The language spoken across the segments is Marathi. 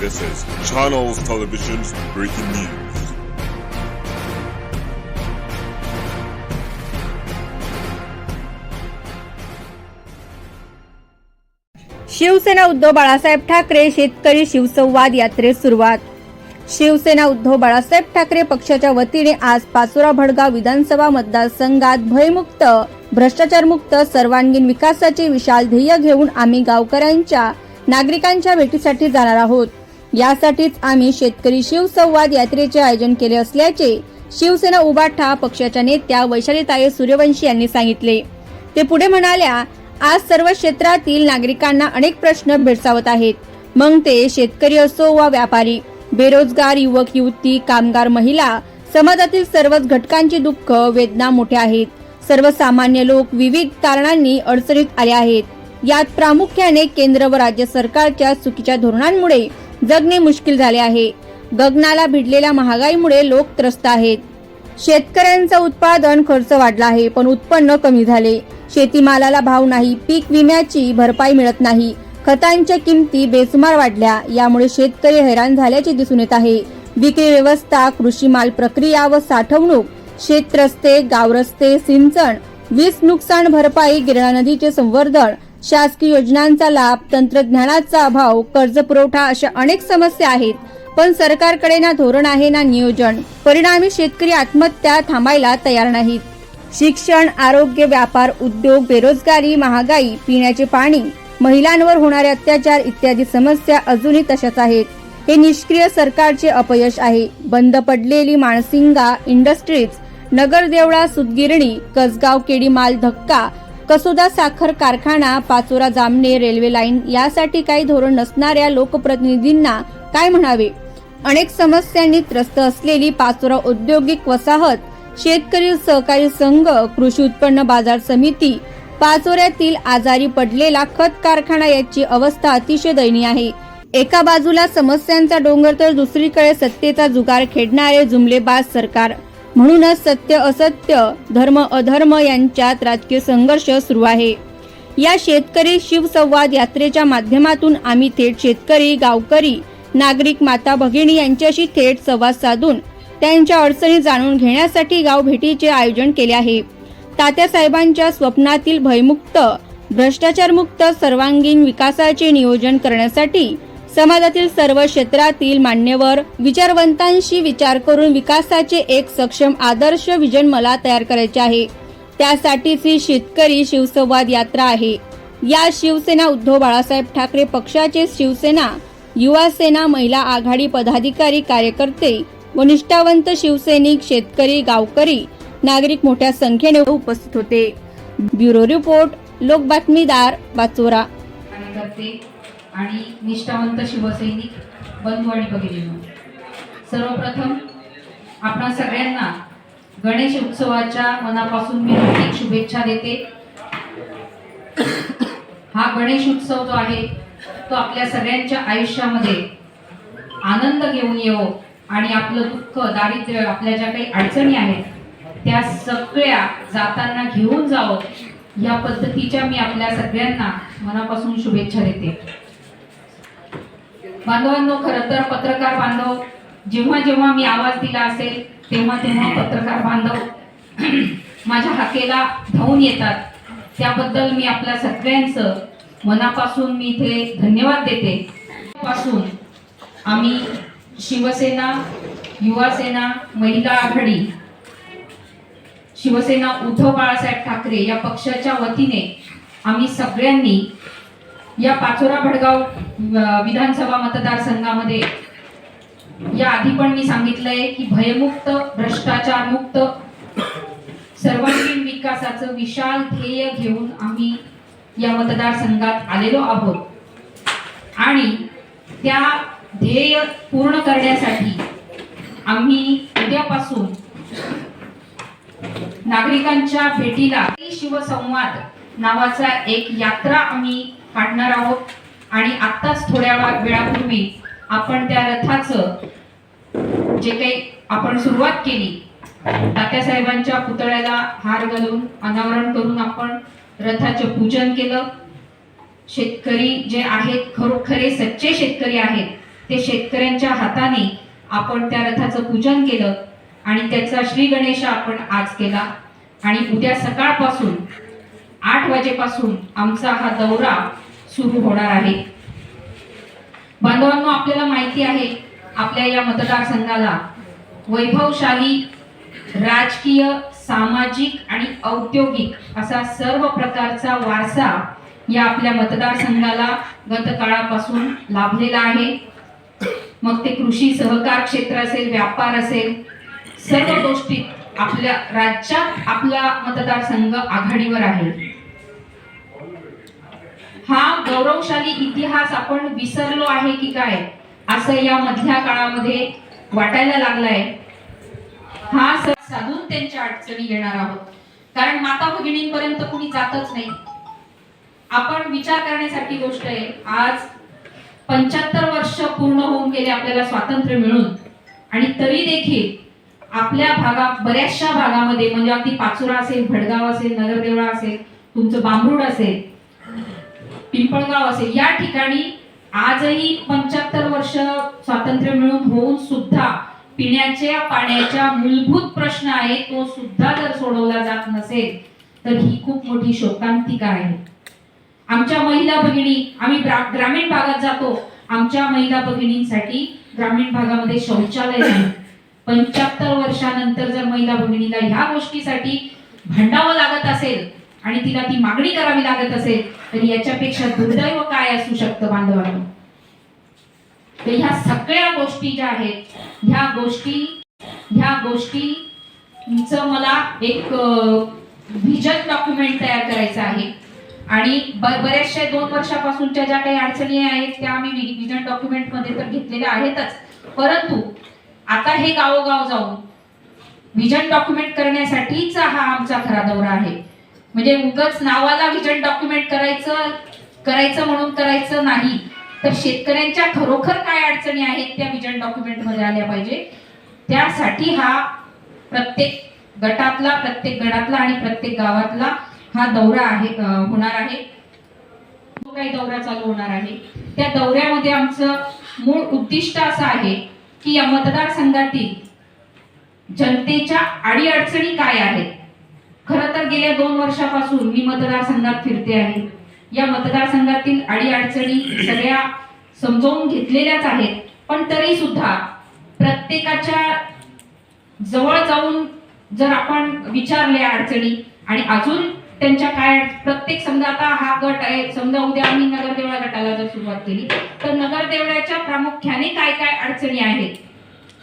This is Channels Television's breaking news. Shiv Sena Uddhav Balasaheb Thackeray शेतकरी शिवसंवाद यात्रेस सुरुवात शिवसेना उद्धव बाळासाहेब ठाकरे पक्षाच्या वतीने आज पाचोरा भडगाव विधानसभा मतदारसंघात भयमुक्त भ्रष्टाचारमुक्त सर्वांगीण विकासाचे विशाल ध्येय घेऊन आम्ही गावकऱ्यांच्या नागरिकांच्या भेटीसाठी जाणार आहोत यासाठीच आम्ही शेतकरी शिवसंवाद यात्रेचे आयोजन केले असल्याचे शिवसेना उबाठा पक्षाच्या नेत्या वैशालीताई सूर्यवंशी यांनी सांगितले. ते पुढे म्हणाल्या आज सर्व क्षेत्रातील नागरिकांना अनेक प्रश्न भेडसावत आहेत. मग ते शेतकरी असो वा व्यापारी बेरोजगार युवक युवती कामगार महिला समाजातील सर्वच घटकांची दुःख वेदना मोठ्या आहेत. सर्वसामान्य लोक विविध कारणांनी अडचणीत आले आहेत. यात प्रामुख्याने केंद्र व राज्य सरकारच्या चुकीच्या धोरणांमुळे जगणे मुश्किल झाले आहे. गगनाला भिडलेल्या महागाईमुळे लोक त्रस्त आहेत. शेतकऱ्यांचं उत्पादन खर्च वाढला आहे पण उत्पन्न कमी झाले. शेतीमालाला भाव नाही पीक विम्याची भरपाई मिळत नाही. खतांच्या किमती बेसुमार वाढल्या यामुळे शेतकरी हैराण झाल्याचे दिसून येत आहे. विक्री व्यवस्था कृषी माल प्रक्रिया व साठवणूक शेत रस्ते गाव रस्ते सिंचन वीज नुकसान भरपाई गिरणा नदीचे संवर्धन शासकीय योजनांचा लाभ तंत्रज्ञानाचा अभाव कर्ज पुरवठा अशा अनेक समस्या आहेत. पण सरकारकडे ना धोरण आहे ना नियोजन. परिणामी शेतकरी आत्महत्या थांबायला तयार नाहीत. शिक्षण आरोग्य व्यापार उद्योग बेरोजगारी महागाई पिण्याचे पाणी महिलांवर होणारे अत्याचार इत्यादी समस्या अजूनही तशाच आहेत. हे निष्क्रिय सरकारचे अपयश आहे. बंद पडलेली माणसिंगा इंडस्ट्रीज नगरदेवळा सुतगिरणी कसगाव केडी माल धक्का कसोदा साखर कारखाना पाचोरा जामने रेल्वे लाईन यासाठी काही धोरण नसणाऱ्या लोकप्रतिनिधींना काय म्हणावे? अनेक समस्यांनी त्रस्त असलेली पाचोरा औद्योगिक वसाहत शेतकरी सहकारी संघ कृषी उत्पन्न बाजार समिती पाचोऱ्यातील आजारी पडलेला खत कारखाना याची अवस्था अतिशय दयनीय आहे. एका बाजूला समस्यांचा डोंगर तर दुसरीकडे सत्तेचा जुगार खेळणारे जुमलेबाज सरकार. म्हणूनच सत्य असत्य धर्म अधर्म यांच्यात राजकीय संघर्ष सुरू आहे. या शेतकरी शिवसंवाद यात्रेच्या माध्यमातून आम्ही थेट शेतकरी गावकरी नागरिक माता भगिनी यांच्याशी थेट संवाद साधून त्यांच्या अडचणी जाणून घेण्यासाठी गाव भेटीचे आयोजन केले आहे. तात्यासाहेबांच्या स्वप्नातील भयमुक्त भ्रष्टाचारमुक्त सर्वांगीण विकासाचे नियोजन करण्यासाठी समाजातील सर्व क्षेत्रातील मान्यवर विचारवंतांशी विचार करून विकासाचे एक सक्षम आदर्श विजन मला तयार करायचे आहे. त्यासाठीच ही शेतकरी शिवसंवाद यात्रा आहे. या शिवसेना उद्धव बाळासाहेब ठाकरे पक्षाचे शिवसेना युवा सेना महिला आघाडी पदाधिकारी कार्यकर्ते व निष्ठावंत शिवसैनिक शेतकरी गावकरी नागरिक मोठ्या संख्येने उपस्थित होते. ब्युरो रिपोर्ट लोक बातमीदार बाचोरा आणि निष्ठावंत शिवसैनिक बंधू आणि भगिनींनो सर्वप्रथम आपणा सगळ्यांना गणेश उत्सवाच्या मनापासून मी हार्दिक शुभेच्छा देते. हा गणेश उत्सव जो आहे तो आपल्या सगळ्यांच्या आयुष्यामध्ये आनंद घेऊन येवो आणि आपलं दुःख दारिद्र्य आपल्या ज्या काही अडचणी आहेत त्या सगळ्या जाताना घेऊन जावं. या पद्धतीच्या मी आपल्या सगळ्यांना मनापासून शुभेच्छा देते. बांधवांनो खरं तर पत्रकार बांधव जेव्हा जेव्हा मी आवाज दिला असेल तेव्हा तेव्हा पत्रकार बांधव माझ्या हाकेला धावून येतात. त्याबद्दल मी आपल्या सगळ्यांचं मनापासून मी इथे धन्यवाद देते. पासून आम्ही शिवसेना युवासेना महिला आघाडी शिवसेना उद्धव बाळासाहेब ठाकरे या पक्षाच्या वतीने आम्ही सगळ्यांनी या पाचोरा भडगाव विधानसभा मतदारसंघामध्ये. या आधी पण मी सांगितलंय की भयमुक्त भ्रष्टाचार मुक्त सर्वांगीण विकासाचं विशाल ध्येय घेऊन आम्ही या मतदारसंघात आलेलो आहोत. आणि त्या ध्येय पूर्ण करण्यासाठी आम्ही उद्यापासून नागरिकांच्या भेटीला शिवसंवाद नावाचा एक यात्रा आम्ही काढणार आहोत. आणि आत्ताच थोड्या वेळापूर्वी आपण त्या रथाचं जे काही आपण सुरुवात केली तात्यासाहेबांच्या पुतळ्याला हार घालून अनावरण करून आपण रथाचं पूजन केलं. शेतकरी जे आहेत खरोखरे सच्चे शेतकरी आहेत ते शेतकऱ्यांच्या हाताने आपण त्या रथाचं पूजन केलं आणि त्याचा श्री गणेश आपण आज केला. आणि उद्या सकाळपासून आठ वाजेपासून आमचा हा दौरा सुरू होणार आहे. बांधवांनो आपल्याला माहिती आहे आपल्या या मतदारसंघाला वैभवशाली राजकीय सामाजिक आणि औद्योगिक असा सर्व प्रकारचा वारसा या आपल्या मतदारसंघाला गतकाळापासून लाभलेला आहे. मग ते कृषी सहकार क्षेत्र असेल व्यापार असेल सर्व गोष्टीत आपल्या राज्यात आपला मतदारसंघ आघाडीवर आहे. हा गौरवशाली इतिहास आपण विसरलो आहे की काय? असं या मधल्या काळामध्ये वाटायला लागलाय. हा सण साधून त्यांच्या अडचणी येणार आहोत. कारण माता भगिनींपर्यंत कुणी जातच नाही. आपण विचार करण्यासारखी गोष्ट आहे. आज पंच्याहत्तर वर्ष पूर्ण होऊन गेले आपल्याला स्वातंत्र्य मिळून. आणि तरी देखील आपल्या भागा बऱ्याचशा भागामध्ये म्हणजे अगदी पाचोरा असेल भडगाव असेल नगरदेवळा असेल तुमचं बांबरूड असेल पिंपळगाव असेल. या ठिकाणी आजही पंच्याहत्तर वर्ष स्वातंत्र्य मिळून होऊन सुद्धा पिण्याच्या पाण्याच्या मूलभूत प्रश्न आहे तो सुद्धा जर सोडवला जात नसेल तर ही खूप मोठी शोकांतिका आहे. आमच्या महिला भगिनी आम्ही ग्रा- ग्रामीण भागात जातो. आमच्या महिला भगिनींसाठी ग्रामीण भागामध्ये शौचालय नाही. पंच्याहत्तर वर्षानंतर जर महिला भगिनीला ह्या गोष्टीसाठी भांडावं लागत असेल आणि तिला ती मागणी करावी लागत असेल तर याच्यापेक्षा दुर्दैव काय असू शकतं बांधवांना? तर ह्या सगळ्या गोष्टी ज्या आहेत ह्या गोष्टी ह्या गोष्टींचं मला एक व्हिजन डॉक्युमेंट तयार करायचं आहे. आणि बऱ्याचशा दोन वर्षापासूनच्या ज्या काही अडचणी आहेत त्या आम्ही व्हिजन डॉक्युमेंटमध्ये तर घेतलेल्या आहेतच. परंतु आता हे गावोगाव जाऊन व्हिजन डॉक्युमेंट करण्यासाठीचा हा आमचा खरा दौरा आहे. म्हणजे उगाच नावाला व्हिजन डॉक्युमेंट करायचं करायचं म्हणून करायचं नाही. तर शेतकऱ्यांच्या खरोखर काय अडचणी आहेत त्या विजन डॉक्युमेंटमध्ये आल्या पाहिजे. त्यासाठी हा प्रत्येक गटातला प्रत्येक गटातला आणि प्रत्येक गावातला हा दौरा आहे होणार आहे. जो काही दौरा चालू होणार आहे? त्या दौऱ्यामध्ये आमचं मूळ उद्दिष्ट असं आहे की या मतदारसंघातील जनतेच्या अडीअडचणी काय आहेत? खरं तर गेल्या दोन वर्षापासून मी मतदारसंघात फिरते आहे. या मतदारसंघातील अडीअडचणी सगळ्या समजावून घेतलेल्याच आहेत. पण तरी सुद्धा प्रत्येकाच्या जवळ जाऊन जर आपण विचारल्या अडचणी आणि अजून त्यांच्या काय प्रत्येक समजा आता हा गट आहे समजा उद्या आम्ही नगरदेवळा गटाला जर सुरुवात केली तर नगरदेवळ्याच्या प्रामुख्याने काय काय अडचणी आहेत?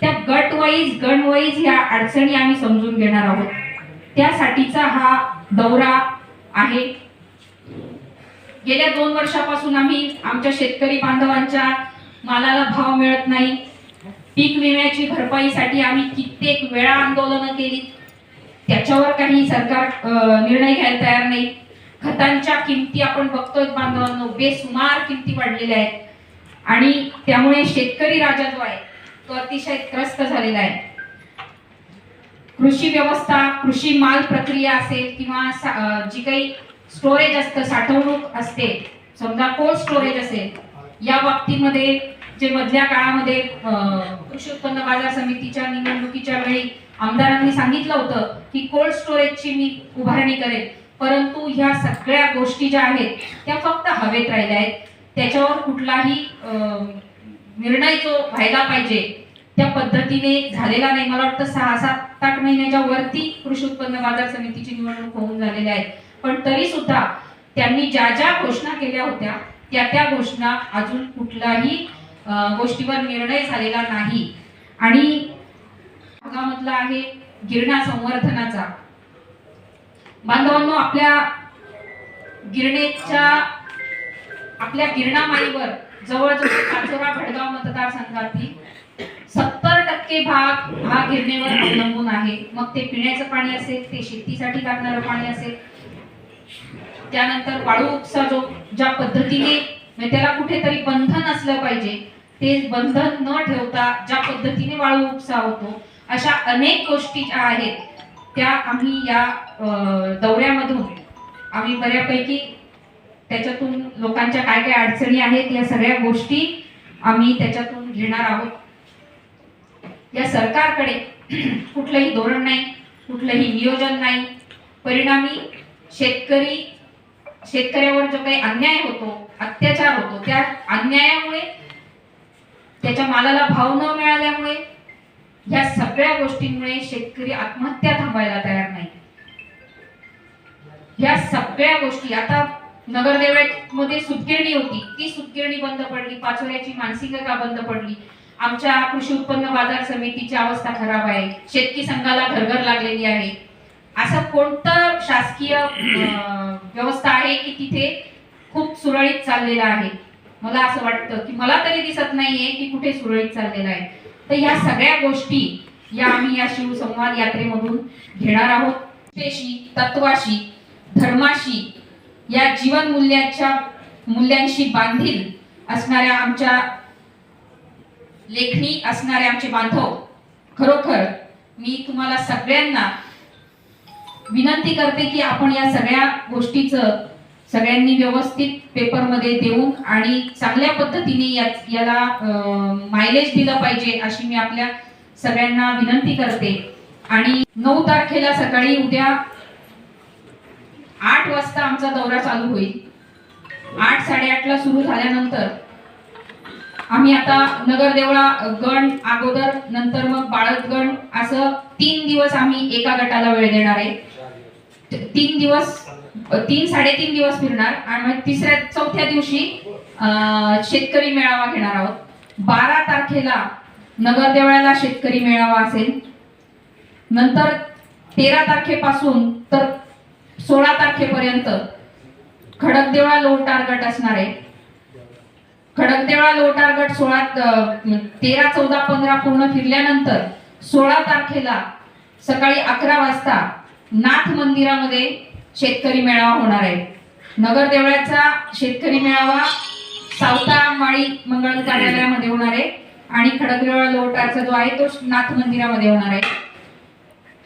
त्या गट वाईज गण वाईज ह्या अडचणी आम्ही समजून घेणार आहोत. त्यासाठीचा हा दौरा आहे. गेल्या दोन वर्षापासून आम्ही आमच्या शेतकरी बांधवांच्या मालाला भाव मिळत नाही. पीक विम्याची भरपाईसाठी आम्ही कित्येक वेळा आंदोलनं केली. त्याच्यावर काही सरकार निर्णय घ्यायला तयार नाही. खतांच्या किमती आपण बघतोय बांधवांनो बेसुमार किमती वाढलेल्या आहेत. आणि त्यामुळे शेतकरी राजा जो आहे तो अतिशय त्रस्त झालेला आहे. कृषी व्यवस्था कृषी माल प्रक्रिया असेल किंवा जी काही स्टोरेज असतं साठवणूक असते समजा कोल्ड स्टोरेज असेल या बाबतीमध्ये जे मधल्या काळामध्ये कृषी उत्पन्न बाजार समितीच्या निवडणुकीच्या वेळी आमदारांनी सांगितलं होतं की कोल्ड स्टोरेजची मी उभारणी करेन. परंतु ह्या सगळ्या गोष्टी ज्या आहेत त्या फक्त हवेत राहिल्या आहेत. त्याच्यावर कुठलाही निर्णय जो व्हायला पाहिजे त्या पद्धतीने झालेला नाही. मला वाटतं सहा सात आठ महिन्याच्या वरती कृषी उत्पन्न बाजार समितीची निवडणूक होऊन झालेल्या आहेत पण तरी सुद्धा त्यांनी ज्या ज्या घोषणा केल्या होत्या त्या त्या घोषणा अजून कुठलाही गोष्टीवर निर्णय झालेला नाही. आणि भागामधला आहे गिरणा संवर्धनाचा. बांधवांनो आपल्या गिरणेच्या आपल्या गिरणा माईवर जवळजवळ पाचोरा भडगाव मतदारसंघातील सत्तर टक्के भाग हा गिरणीवर अवलंबून आहे. मग ते पिण्याचं पाणी असेल ते शेतीसाठी लागणारं पाणी असेल. त्यानंतर वाळू उपसा जो ज्या पद्धतीने म्हणजे त्याला कुठेतरी बंधन असलं पाहिजे ते बंधन न ठेवता ज्या पद्धतीने वाळू उपसा होतो अशा अनेक गोष्टी ज्या आहेत त्या आम्ही या दौऱ्यामधून आम्ही बऱ्यापैकी त्याच्यातून लोकांच्या काय काय अडचणी आहेत या सगळ्या गोष्टी आम्ही त्याच्यातून घेणार आहोत. या सरकारकडे कुठलंही धोरण नाही कुठलंही नियोजन नाही. परिणामी शेतकरी शेतकऱ्यावर जो काही अन्याय होतो अत्याचार होतो त्या अन्यायामुळे त्याच्या मालाला भाव न मिळाल्यामुळे या सगळ्या गोष्टींमुळे शेतकरी आत्महत्या थांबायला तयार नाही. या सगळ्या गोष्टी आता नगरदेवळ्यामध्ये सुतगिरणी होती. ती सुतगिरणी बंद पडली पाचोऱ्याची मानसिकता बंद पडली. आमच्या कृषी उत्पन्न बाजार समितीची अवस्था खराब आहे. शेतकी संघाला घरघर लागलेली आहे. असं कोणतं शासकीय व्यवस्था आहे की तिथे खूप सुरळीत चाललेलं आहे? मला असं वाटतं की मला तरी दिसत नाहीये की कुठे सुरळीत चाललेलं आहे. तर ह्या सगळ्या गोष्टी या आम्ही या शिवसंवाद यात्रेमधून घेणार आहोत. तत्वाशी धर्माशी या जीवन मूल्याच्या मूल्यांशी बांधील असणाऱ्या आमच्या लेखणी असणारे आमचे बांधव खरोखर मी तुम्हाला सगळ्यांना विनंती करते की आपण या सगळ्या गोष्टीचं सगळ्यांनी व्यवस्थित पेपरमध्ये देऊन आणि चांगल्या पद्धतीने या- याला मायलेज दिलं पाहिजे अशी मी आपल्या सगळ्यांना विनंती करते. आणि नऊ तारखेला सकाळी उद्या आठ वाजता आमचा दौरा चालू होईल. आठ साडेआठला सुरू झाल्यानंतर आम्ही आता नगरदेवळा गण अगोदर नंतर मग बाळतगण असं तीन दिवस आम्ही एका गटाला वेळ देणार आहे. तीन दिवस तीन साडेतीन दिवस फिरणार आणि मग तिसऱ्या चौथ्या दिवशी शेतकरी मेळावा घेणार आहोत. बारा तारखेला नगरदेवळाला शेतकरी मेळावा असेल. नंतर तेरा तारखेपासून तर सोळा तारखेपर्यंत खडकदेवळा लोटार गट असणार आहे. खडकदेवळा लोटार गट सोळा तेरा चौदा पंधरा पूर्ण फिरल्यानंतर सोळा तारखेला सकाळी अकरा वाजता नाथ मंदिरामध्ये शेतकरी मेळावा होणार आहे. नगरदेवळाचा शेतकरी मेळावा सावता माळी मंगळ कार्यालयामध्ये होणार आहे आणि खडकदेवळा लोटारचा जो आहे तो नाथ मंदिरामध्ये होणार आहे.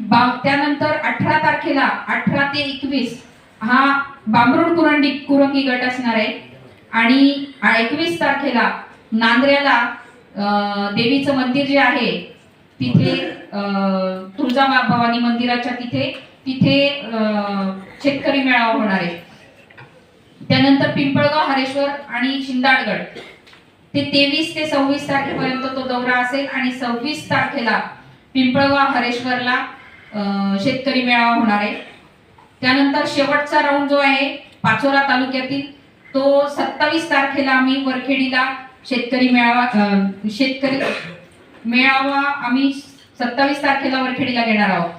बा- त्यानंतर अठरा तारखेला अठरा ते एकवीस हा बांबरुड कुरंडी कुरंगी गट असणार आहे. आणि एकवीस तारखेला नांद्र्याला देवीचं मंदिर जे आहे तिथे अं, तुळजा भवानी मंदिराच्या तिथे तिथे अं, शेतकरी मेळावा होणार आहे. त्यानंतर पिंपळगाव हरेश्वर आणि शिंदाडगड. ते तेवीस ते सव्वीस तारखेपर्यंत तो दौरा असेल आणि सव्वीस तारखेला पिंपळगाव हरेश्वरला अं, शेतकरी मेळावा होणार आहे. त्यानंतर शेवटचा राऊंड जो आहे पाचोरा तालुक्यातील तो सत्तावीस तारखेला आम्ही वरखेडीला शेतकरी मेळावा शेतकरी मेळावा आम्ही सत्तावीस तारखेला वरखेडीला घेणार आहोत.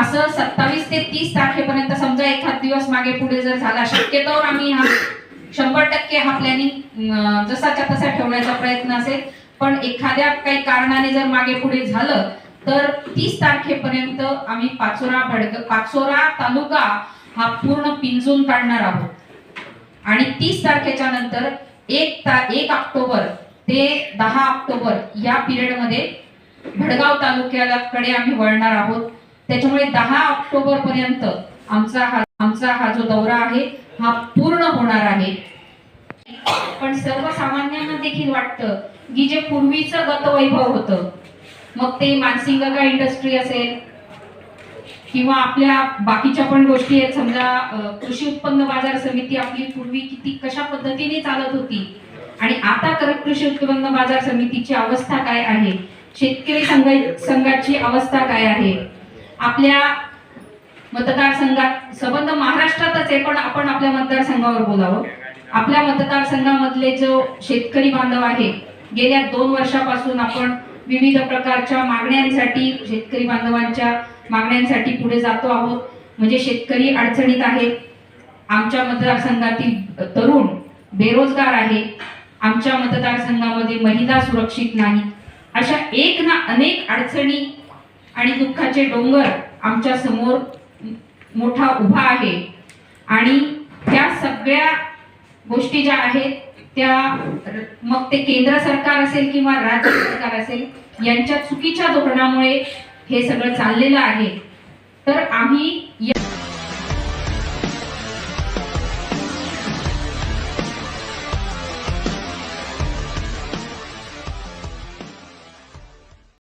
असं सत्तावीस ते तीस तारखेपर्यंत समजा एखाद दिवस मागे पुढे जर झाला शक्यतोवर आम्ही हा शंभर टक्के हा प्लॅनिंग जसाच्या तसा ठेवण्याचा प्रयत्न असेल. पण एखाद्या काही कारणाने जर मागे पुढे झालं तर तीस तारखेपर्यंत आम्ही पाचोरा भडक पाचोरा तालुका हा पूर्ण पिंजून काढणार आहोत. आणि तीस तारखेच्या नंतर एक ता एक ऑक्टोबर ते दहा ऑक्टोबर या पिरियडमध्ये भडगाव तालुक्याकडे आम्ही वळणार आहोत. त्याच्यामुळे दहा ऑक्टोबर पर्यंत आमचा हा आमचा हा जो दौरा आहे हा पूर्ण होणार आहे. पण सर्वसामान्यांना देखील वाटतं की जे पूर्वीचं गतवैभव होतं मग ते मानसिंगगा इंडस्ट्री असेल किंवा आपल्या बाकीच्या पण गोष्टी आहेत. समजा कृषी उत्पन्न बाजार समिती आपली पूर्वी किती कशा पद्धतीने चालत होती? आणि आता करत कृषी उत्पन्न बाजार समितीची अवस्था काय आहे? शेतकरी संघ संघाची अवस्था काय आहे? आपल्या मतदारसंघात संबंध महाराष्ट्रातच आहे पण आपण आपल्या मतदारसंघावर बोलावं. आपल्या मतदारसंघामधले जो शेतकरी बांधव आहे गेल्या दोन वर्षापासून आपण विविध प्रकारच्या मागण्यांसाठी शेतकरी बांधवांच्या मागण्यांसाठी पुढे जातो आहोत. म्हणजे शेतकरी अडचणीत आहेत. आमच्या मतदारसंघातील तरुण बेरोजगार आहे. आमच्या मतदारसंघामध्ये महिला सुरक्षित नाही. अशा एक ना अनेक अडचणी आणि दुःखाचे डोंगर आमच्यासमोर मोठा उभा आहे. आणि त्या सगळ्या गोष्टी ज्या आहेत त्या मग ते केंद्र सरकार असेल किंवा राज्य सरकार असेल यांच्या चुकीच्या धोरणामुळे हे सगळं चाललेलं आहे. तर आम्ही